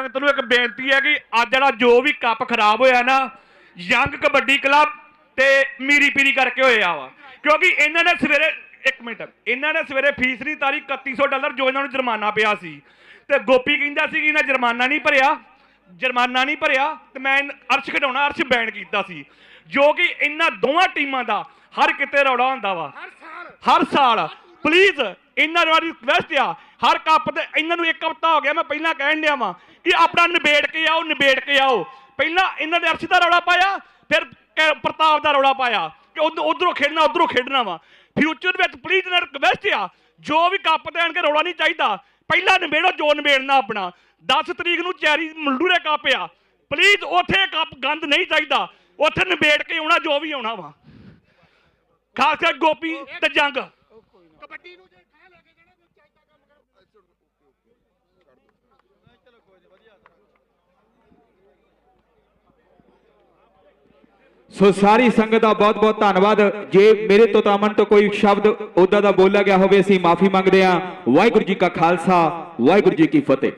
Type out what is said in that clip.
ਸੰਗਤ ਨੂੰ ਇੱਕ ਬੇਨਤੀ ਹੈ ਕਿ ਅੱਜ ਜਿਹੜਾ ਜੋ ਵੀ ਕੱਪ ਖਰਾਬ ਹੋਇਆ ਨਾ ਯੰਗ ਕਬੱਡੀ ਕਲੱਬ ਤੇ ਮੀਰੀ ਪੀਰੀ ਕਰਕੇ ਹੋਇਆ ਵਾ। ਕਿਉਂਕਿ ਇਹਨਾਂ ਨੇ ਸਵੇਰੇ ਇੱਕ ਮਿੰਟ ਇਹਨਾਂ ਨੇ ਸਵੇਰੇ ਫੀਸ ਨਹੀਂ ਤਾਰੀ 3100 ਡਾਲਰ ਜੋ ਇਹਨਾਂ ਨੂੰ ਜੁਰਮਾਨਾ ਪਿਆ ਸੀ। ਤੇ ਗੋਪੀ ਕਹਿੰਦਾ ਸੀ ਕਿ ਇਹਨਾਂ ਜੁਰਮਾਨਾ ਨਹੀਂ ਭਰਿਆ ਜੁਰਮਾਨਾ ਨਹੀਂ ਭਰਿਆ ਤੇ ਮੈਂ ਅਰਸ਼ ਖਡਾਉਣਾ ਅਰਸ਼ ਬੈਨ ਕੀਤਾ ਸੀ। ਜੋ ਕਿ ਇਹਨਾਂ ਦੋਵਾਂ ਟੀਮਾਂ ਦਾ ਹਰ ਕਿਤੇ ਰੌਲਾ ਹੁੰਦਾ ਵਾ। ਹਰ ਸਾਲ। ਪਲੀਜ਼ ਇਹਨਾਂ ਨੂੰ ਰਿਕਵੈਸਟ ਆ। ਹਰ ਕੱਪ ਤੇ ਇਹਨਾਂ ਨੂੰ ਇੱਕ ਹਫਤਾ ਹੋ ਗਿਆ, ਮੈਂ ਪਹਿਲਾਂ ਕਹਿਣ ਡਿਆ ਵਾਂ ਕਿ ਆਪਣਾ ਨਿਬੇੜ ਕੇ ਆਓ, ਨਿਬੇੜ ਕੇ ਆਓ। ਪਹਿਲਾਂ ਇਹਨਾਂ ਨੇ ਅਰਸ਼ ਦਾ ਰੌਲਾ ਪਾਇਆ, ਫਿਰ ਕ- ਪ੍ਰਤਾਪ ਦਾ ਰੌਲਾ ਪਾਇਆ ਕਿ ਉਧਰੋਂ ਖੇਡਣਾ ਉਧਰੋਂ ਖੇਡਣਾ ਵਾ। ਫਿਊਚਰ ਵਿੱਚ ਪਲੀਜ਼ ਇਹਨਾਂ ਰਿਕਵੈਸਟ ਆ, ਜੋ ਵੀ ਕੱਪ ਤੇ ਆਣ ਕੇ ਰੌਲਾ ਨਹੀਂ ਚਾਹੀਦਾ, ਪਹਿਲਾਂ ਨਿਬੇੜੋ, ਜੋ ਨਿਬੇੜਨਾ ਆਪਣਾ। 10 ਤਰੀਕ ਨੂੰ ਚੈਰੀ ਮਲਡੂਰੇ ਕੱਪ ਆ। ਪਲੀਜ਼ ਉੱਥੇ ਕੱਪ ਗੰਦ ਨਹੀਂ ਚਾਹੀਦਾ। ਉੱਥੇ ਨਿਬੇੜ ਕੇ ਆਉਣਾ, ਜੋ ਵੀ ਆਉਣਾ ਵਾ। ਖਾਸ ਕਰ ਗੋਪੀ ਤੇ ਜੰਗ। ਕਬੱਡੀ ਨੂੰ ਜੇ ਠਾਹ ਲੈ ਕੇ ਜਾਣਾ ਕੋਈ ਚਾਹੀਦਾ ਕੰਮ ਕਰ ਸੋ ਸਾਰੀ ਸੰਗਤ ਦਾ ਬਹੁਤ ਬਹੁਤ ਧੰਨਵਾਦ। ਜੇ ਮੇਰੇ ਤੋਂ ਤਾਂ ਅਮਨ ਤੋਂ ਕੋਈ ਸ਼ਬਦ ਉਦਾਂ ਦਾ ਬੋਲਿਆ ਗਿਆ ਹੋਵੇ ਅਸੀਂ ਮਾਫੀ ਮੰਗਦੇ ਹਾਂ। ਵਾਹਿਗੁਰੂ ਜੀ ਕਾ ਖਾਲਸਾ ਵਾਹਿਗੁਰੂ ਜੀ ਕੀ ਫਤਿਹ।